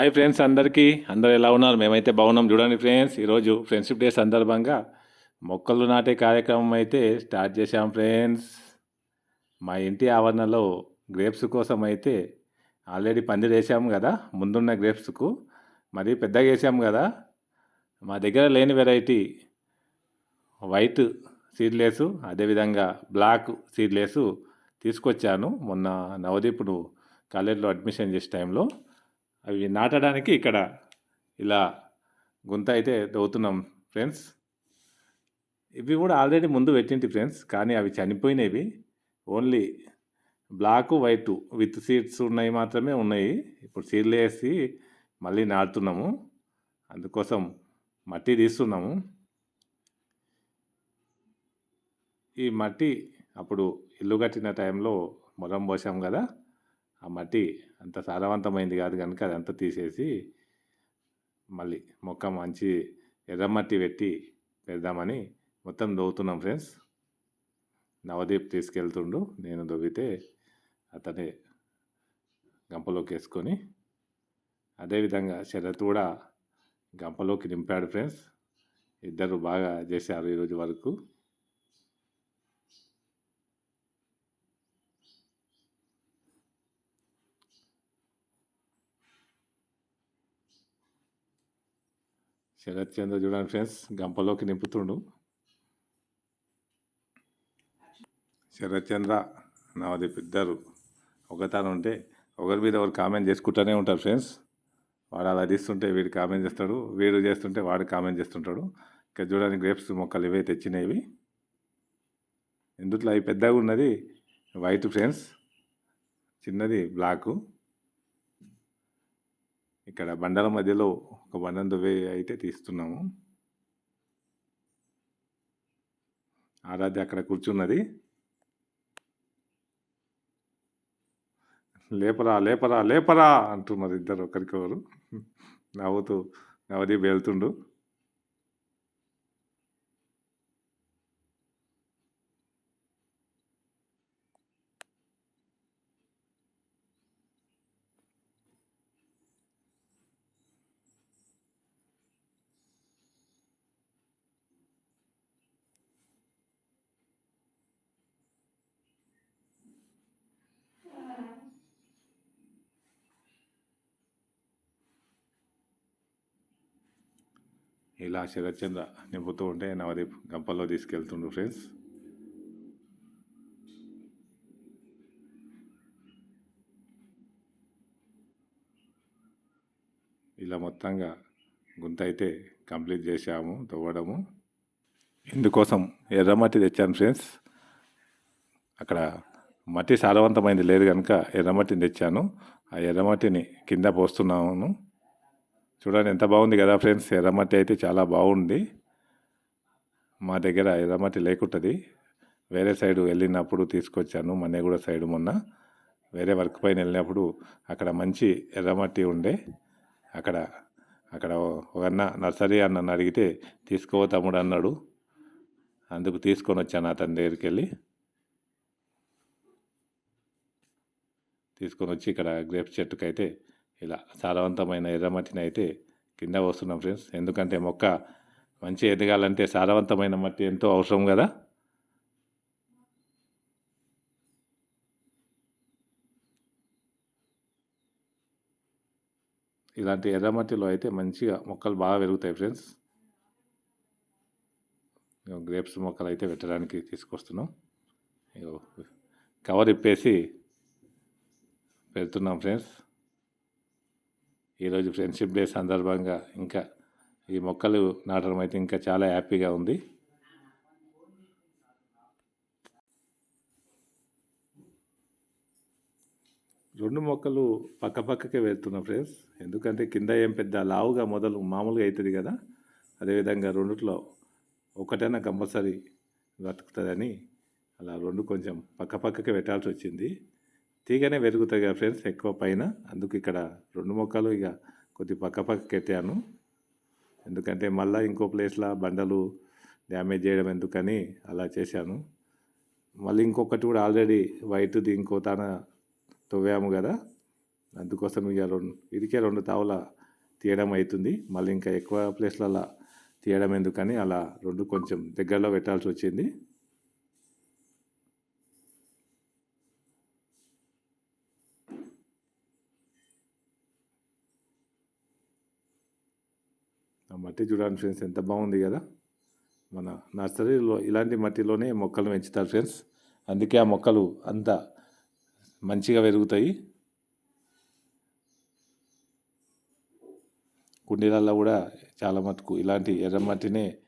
Hi friends అందరికీ. అందరు ఎలా ఉన్నారు? మేమైతే బాగున్నాం. చూడండి ఫ్రెండ్స్ ఈరోజు ఫ్రెండ్షిప్ డే సందర్భంగా మొక్కలు నాటే కార్యక్రమం అయితే స్టార్ట్ చేశాం ఫ్రెండ్స్ మా ఇంటి ఆవరణలో గ్రేప్స్ కోసం అయితే ఆల్రెడీ పందిరి వేసాము కదా. ముందున్న గ్రేప్స్కు మరి పెద్దగా వేసాము కదా. మా దగ్గర లేని వెరైటీ వైట్ సీడ్లెస్ అదేవిధంగా బ్లాక్ సీడ్లెస్ తీసుకొచ్చాను. మొన్న నవదీపుడు కాలేజీలో అడ్మిషన్ చేసే టైంలో అవి నాటడానికి ఇక్కడ ఇలా గుంత అయితే తవ్వుతున్నాం ఫ్రెండ్స్. ఇవి కూడా ఆల్రెడీ ముందు పెట్టింటి ఫ్రెండ్స్ కానీ అవి చనిపోయినవి. Only black white with seeds ఉన్నాయి మాత్రమే ఉన్నాయి. ఇప్పుడు సీడ్లు వేసి మళ్ళీ నాటుతున్నాము. అందుకోసం మట్టి తీస్తున్నాము. ఈ మట్టి అప్పుడు ఇల్లు కట్టిన టైంలో మొరం పోసాం కదా. ఆ మట్టి అంత సారవంతమైంది కాదు కనుక అదంతా తీసేసి మళ్ళీ మొక్క మంచి ఎర్రమట్టి పెట్టి పెడదామని మొత్తం దవ్వుతున్నాం ఫ్రెండ్స్. నవదీప్ తీసుకెళ్తుండు నేను దొవ్వితే అతనే గంపలోకి వేసుకొని అదేవిధంగా శరత్ కూడా గంపలోకి నింపాడు ఫ్రెండ్స్. ఇద్దరు బాగా చేశారు ఈరోజు వరకు. శరత్ చంద్ర చూడండి ఫ్రెండ్స్ గంపలోకి నింపుతుండు. శరత్ చంద్ర నవదీప్ ఇద్దరు ఒకతాను ఉంటే ఒకరి మీద ఒకరు కామెంట్ చేసుకుంటూనే ఉంటారు ఫ్రెండ్స్. వాడు అలా తీస్తుంటే వీడు కామెంట్ చేస్తాడు వీడు చేస్తుంటే వాడు కామెంట్ చేస్తుంటాడు. ఇక్కడ చూడడానికి గ్రేప్స్ మొక్కలు ఇవే తెచ్చినవి. ఇందుట్లో అవి పెద్దగా ఉన్నది? White friends. చిన్నది బ్లాకు. ఇక్కడ బండల మధ్యలో ఒక బండం దువ్వే అయితే తీస్తున్నాము. ఆరాధ్య అక్కడ కూర్చున్నది. లేపరా లేపరా లేపరా అంటున్నారు ఇద్దరు ఒకరికొకరు. నవ్వుతూ నవదీప్ వెళ్తుండు. ఇలా శరచంద్ర నింపుతూ ఉంటే నవదీప్ గంపల్లో తీసుకెళ్తుండు ఫ్రెండ్స్. ఇలా మొత్తంగా గుంత అయితే కంప్లీట్ చేశాము తవ్వడము. ఇందుకోసం ఎర్రమట్టి తెచ్చాను ఫ్రెండ్స్. అక్కడ మట్టి సారవంతమైంది లేదు కనుక ఎర్రమట్టిని తెచ్చాను. ఆ ఎర్రమట్టిని కింద పోస్తున్నాను. చూడండి ఎంత బాగుంది కదా ఫ్రెండ్స్. ఎర్రమట్టి అయితే చాలా బాగుంది. మా దగ్గర ఎర్రమట్టి లేకుంటుంది. వేరే సైడు వెళ్ళినప్పుడు తీసుకొచ్చాను. మన్నెగూడ సైడు మొన్న. వేరే వర్క్ పైన వెళ్ళినప్పుడు అక్కడ మంచి ఎర్రమట్టి ఉండే. అక్కడ అక్కడ ఒక అన్న నర్సరీ అన్న అడిగితే తీసుకో తమ్ముడు అన్నాడు. అందుకు తీసుకొని వచ్చాను అతని దగ్గరికి వెళ్ళి. తీసుకొని వచ్చి ఇక్కడ గ్రేప్స్ చెట్టుకైతే ఇలా సారవంతమైన ఎర్రమట్టిని అయితే కింద వస్తున్నాం ఫ్రెండ్స్. ఎందుకంటే మొక్క మంచి ఎదగాలంటే సారవంతమైన మట్టి ఎంతో అవసరం కదా? ఇలాంటి ఎర్రమట్టిలో అయితే మంచిగా మొక్కలు బాగా పెరుగుతాయి ఫ్రెండ్స్. గ్రేప్స్ మొక్కలు అయితే పెట్టడానికి తీసుకొస్తున్నాం. కవర్ ఇప్పేసి పెడుతున్నాం ఫ్రెండ్స్. ఈరోజు ఫ్రెండ్షిప్ డే సందర్భంగా ఇంకా ఈ మొక్కలు నాటడం అయితే ఇంకా చాలా హ్యాపీగా ఉంది. రెండు మొక్కలు పక్క పక్కకే వెళ్తున్నాం ఫ్రెండ్స్ ఎందుకంటే కింద ఏం పెద్ద లావుగా మొదలు మామూలుగా అవుతుంది కదా అదేవిధంగా రెండుట్లో ఒకటైనా కంపల్సరీ బ్రతుకుతుందని అలా రెండు కొంచెం పక్క పక్కకి పెట్టాల్సి వచ్చింది. తీగనే పెరుగుతాయి కదా ఫ్రెండ్స్ ఎక్కువ పైన. అందుకు ఇక్కడ రెండు మొక్కలు ఇక కొద్ది పక్క పక్క పెట్టాను ఎందుకంటే మళ్ళీ ఇంకో ప్లేస్లో బండలు డ్యామేజ్ చేయడం ఎందుకని అలా చేశాను. మళ్ళీ ఇంకొకటి కూడా ఆల్రెడీ వైట్ది ఇంకో తాన తవ్వాము కదా. అందుకోసం ఇక రెండు ఇదికే రెండు తావుల తీయడం అవుతుంది మళ్ళీ ఇంకా ఎక్కువ ప్లేస్లలో తీయడం ఎందుకని అలా రెండు కొంచెం దగ్గరలో పెట్టాల్సి వచ్చింది. మట్టి చూడండి ఫ్రెండ్స్ ఎంత బాగుంది కదా. మన నర్సరీలో ఇలాంటి మట్టిలోనే మొక్కలు పెంచుతారు ఫ్రెండ్స్. అందుకే ఆ మొక్కలు అంత మంచిగా పెరుగుతాయి. కుండీలలో కూడా చాలా మటుకు ఇలాంటి ఎర్రమట్టినే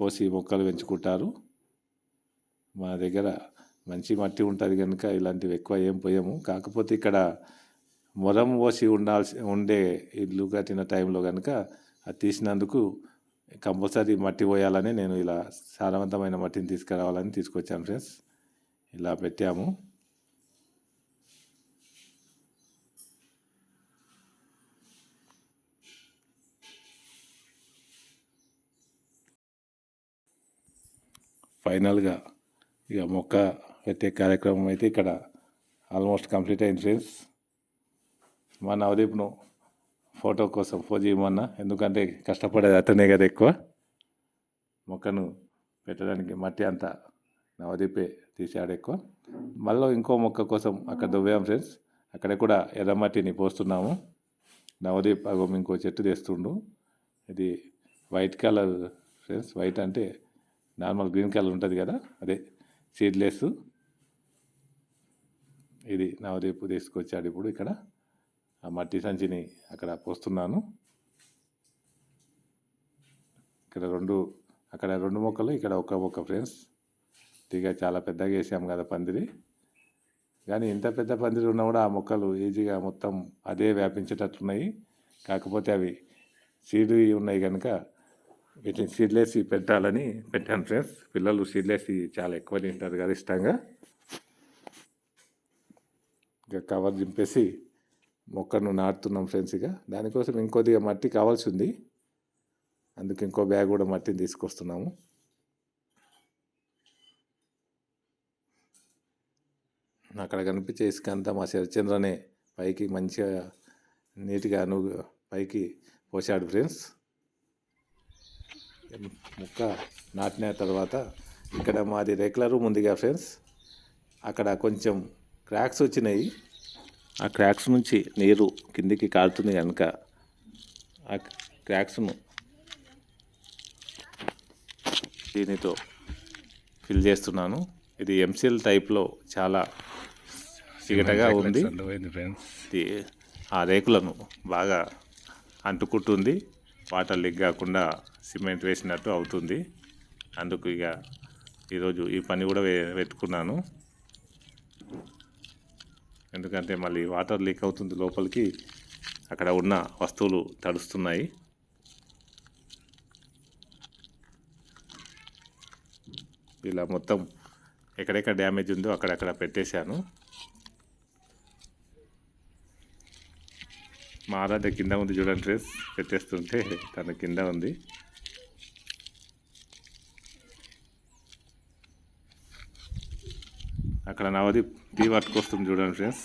పోసి మొక్కలు పెంచుకుంటారు. మా దగ్గర మంచి మట్టి ఉంటుంది కనుక ఇలాంటివి ఎక్కువ ఏం పోయాము. కాకపోతే ఇక్కడ మొరం పోసి ఉండాల్సి ఉండే ఇల్లు కట్టిన టైంలో కనుక అది తీసినందుకు కంపల్సరీ మట్టి పోయాలని నేను ఇలా సారవంతమైన మట్టిని తీసుకురావాలని తీసుకొచ్చాను ఫ్రెండ్స్. ఇలా పెట్టాము. ఫైనల్గా ఇక మొక్క పెట్టే కార్యక్రమం అయితే ఇక్కడ ఆల్మోస్ట్ కంప్లీట్ అయింది ఫ్రెండ్స్. మా నవదీప్ను ఫోటో కోసం ఫోజ్ చేయమన్నా ఎందుకంటే కష్టపడేది అతనే కదా ఎక్కువ. మొక్కను పెట్టడానికి మట్టి అంతా నవదీపే తీసాడు ఎక్కువ. మళ్ళీ ఇంకో మొక్క కోసం అక్కడ దువ్వాం ఫ్రెండ్స్. అక్కడ కూడా ఎర్రమట్టిని పోస్తున్నాము. నవదీప్ అగో ఇంకో చెట్టు తెస్తుండు. ఇది వైట్ కలర్ ఫ్రెండ్స్. వైట్ అంటే నార్మల్ గ్రీన్ కలర్ ఉంటుంది కదా అదే సీడ్లెస్. ఇది నవదీప్ తీసుకొచ్చాడు ఇప్పుడు ఇక్కడ. ఆ మట్టి సంచిని అక్కడ పోస్తున్నాను. ఇక్కడ రెండు అక్కడ రెండు మొక్కలు ఇక్కడ ఒక మొక్క ఫ్రెండ్స్. ఇక చాలా పెద్దగా వేసాం కదా పందిరి. కానీ ఇంత పెద్ద పందిరి ఉన్నా కూడా ఆ మొక్కలు ఈజీగా మొత్తం అదే వ్యాపించేటట్టున్నాయి కాకపోతే అవి సీడ్ ఉన్నాయి కనుక వీటిని సీడ్లేసి పెట్టాలని పెట్టాను ఫ్రెండ్స్. పిల్లలు సీడ్లేసి చాలా ఎక్కువ తింటారు కదా ఇష్టంగా. ఇంకా కవర్ దింపేసి మొక్కను నాటుతున్నాం ఫ్రెండ్స్ ఇక. దానికోసం ఇంకొద్దిగా మట్టి కావాల్సి ఉంది. అందుకు ఇంకో బ్యాగ్ కూడా మట్టిని తీసుకొస్తున్నాము. అక్కడ కనిపించే ఇసుక అంతా మా శరచంద్రనే పైకి మంచిగా నీట్గా నువ్వు పైకి పోసాడు ఫ్రెండ్స్ ముక్క నాటిన తర్వాత ఇక్కడ మాది రెగ్యులర్ రూమ్ ఉందిగా ఫ్రెండ్స్ అక్కడ కొంచెం క్రాక్స్ వచ్చినాయి. ఆ క్రాక్స్ నుంచి నీరు కిందికి కారుతుంది కనుక ఆ క్రాక్స్ను దీనితో ఫిల్ చేస్తున్నాను. ఇది ఎంసీఎల్ టైప్లో చాలా చిగటగా ఉంది. ఆ రేకులను బాగా అంటుకుంటుంది. వాటర్ లీక్ కాకుండా సిమెంట్ వేసినట్టు అవుతుంది. అందుకు ఇక ఈరోజు ఈ పని కూడా పెట్టుకున్నాను ఎందుకంటే మళ్ళీ వాటర్ లీక్ అవుతుంది లోపలికి. అక్కడ ఉన్న వస్తువులు తడుస్తున్నాయి. ఇలా మొత్తం ఎక్కడెక్కడ డ్యామేజ్ ఉందో అక్కడక్కడ పెట్టేశాను. మా ఆరాధ్య కింద ఉంది చూడండి డ్రెస్ పెట్టేస్తుంటే తన కింద ఉంది. అక్కడ నవదీప్ టీ పట్టుకొస్తుంది చూడండి ఫ్రెండ్స్.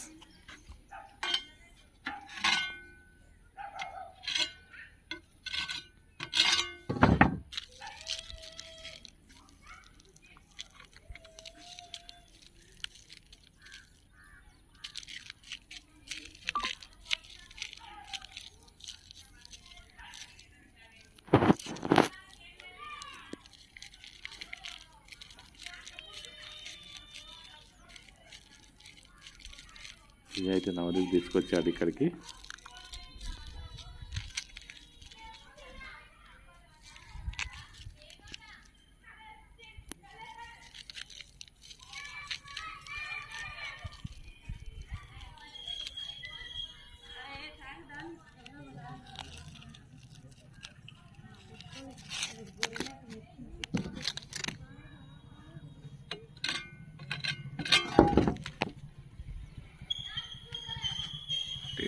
ఇవి అయితే నవదీప్ తీసుకొచ్చాడు ఇక్కడికి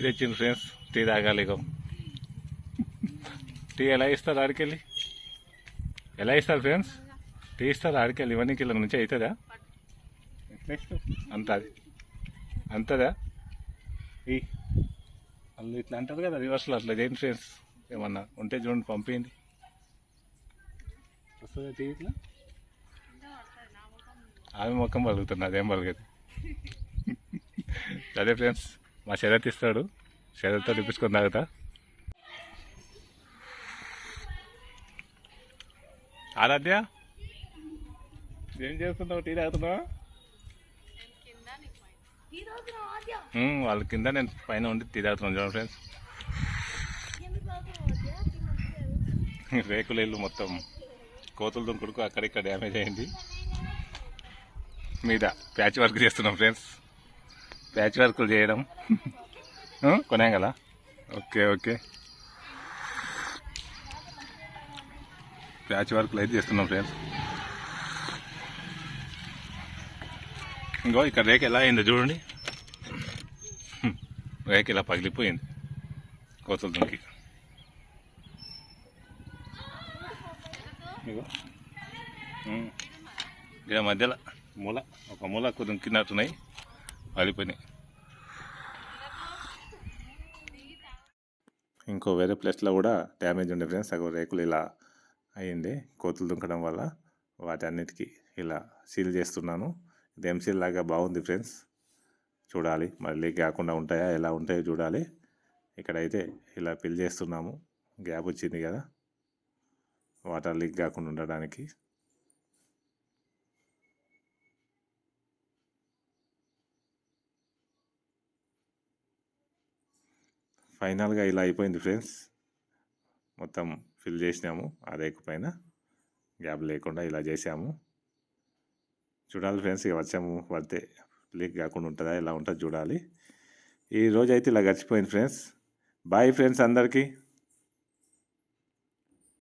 టీ తెచ్చింది ఫ్రెండ్స్ టీ తాగాలి ఇగో. టీ ఎలా ఇస్తారు ఆడికెళ్ళి? ఎలా ఇస్తారు ఫ్రెండ్స్ టీ ఇస్తారు ఆడికెళ్ళి ఇవన్నీ కిలో నుంచి అవుతుందా? అంత అది అంతదా? ఈ వాళ్ళు ఇట్లా అంటారు కదా రివర్స్లో అట్లా చేయండి ఫ్రెండ్స్ ఏమన్నా ఉంటే చూడండి పంపించండి వస్తుందా టీవీలో ఆమె ముఖం పలుకుతుంది అదేం పలగదు అదే ఫ్రెండ్స్ మా శరత్ ఇస్తాడు. శరత్తో తిప్పించుకొని తాగుతా. ఆరాధ్య ఏం చేస్తున్నావు? టీ తాగుతున్నావా? వాళ్ళ కింద నేను పైన ఉండి టీ తాగుతున్నాను చూడండి ఫ్రెండ్స్ రేకుల ఇల్లు మొత్తం కోతుల దుంకుడుకు అక్కడిక్కడ డ్యామేజ్ అయింది. మీద ప్యాచ్ వర్క్ చేస్తున్నాం ఫ్రెండ్స్ ప్యాచ్ వర్కులు చేయడం. కొనే కదా? Okay okay. ప్యాచ్ వర్కులు అయితే చేస్తున్నాం ఫ్రెండ్స్. ఇంకో ఇక్కడ రేక్ ఎలా అయిందో చూడండి. రేక్ ఇలా పగిలిపోయింది. కోతల దుంకి. ఇక్కడ మధ్యలో మూల ఒక మూల కొంచెం కిందట్టున్నాయి ఇంకో వేరే ప్లేస్లో కూడా డ్యామేజ్ ఉండే ఫ్రెండ్స్ సగం రేకులు ఇలా అయ్యింది కోతులు దుంకడం వల్ల వాటి అన్నిటికీ ఇలా సీల్ చేస్తున్నాను. ఇది ఎంసీల్ లాగా బాగుంది ఫ్రెండ్స్. చూడాలి మళ్ళీ కాకుండా ఉంటాయా ఎలా ఉంటాయో చూడాలి. ఇక్కడైతే ఇలా ఫిల్ చేస్తున్నాము గ్యాప్ వచ్చింది కదా. వాటర్ లీక్ కాకుండా ఉండడానికి. ఫైనల్గా ఇలా అయిపోయింది ఫ్రెండ్స్. మొత్తం ఫిల్ చేసినాము. ఆ రేకు పైన గ్యాప్ లేకుండా ఇలా చేసాము. చూడాలి ఫ్రెండ్స్ ఇక వచ్చాము పడితే లీక్ కాకుండా ఉంటుందా ఎలా ఉంటుందో చూడాలి. ఈ రోజు అయితే ఇలా గడిచిపోయింది ఫ్రెండ్స్. బాయ్ ఫ్రెండ్స్ అందరికీ.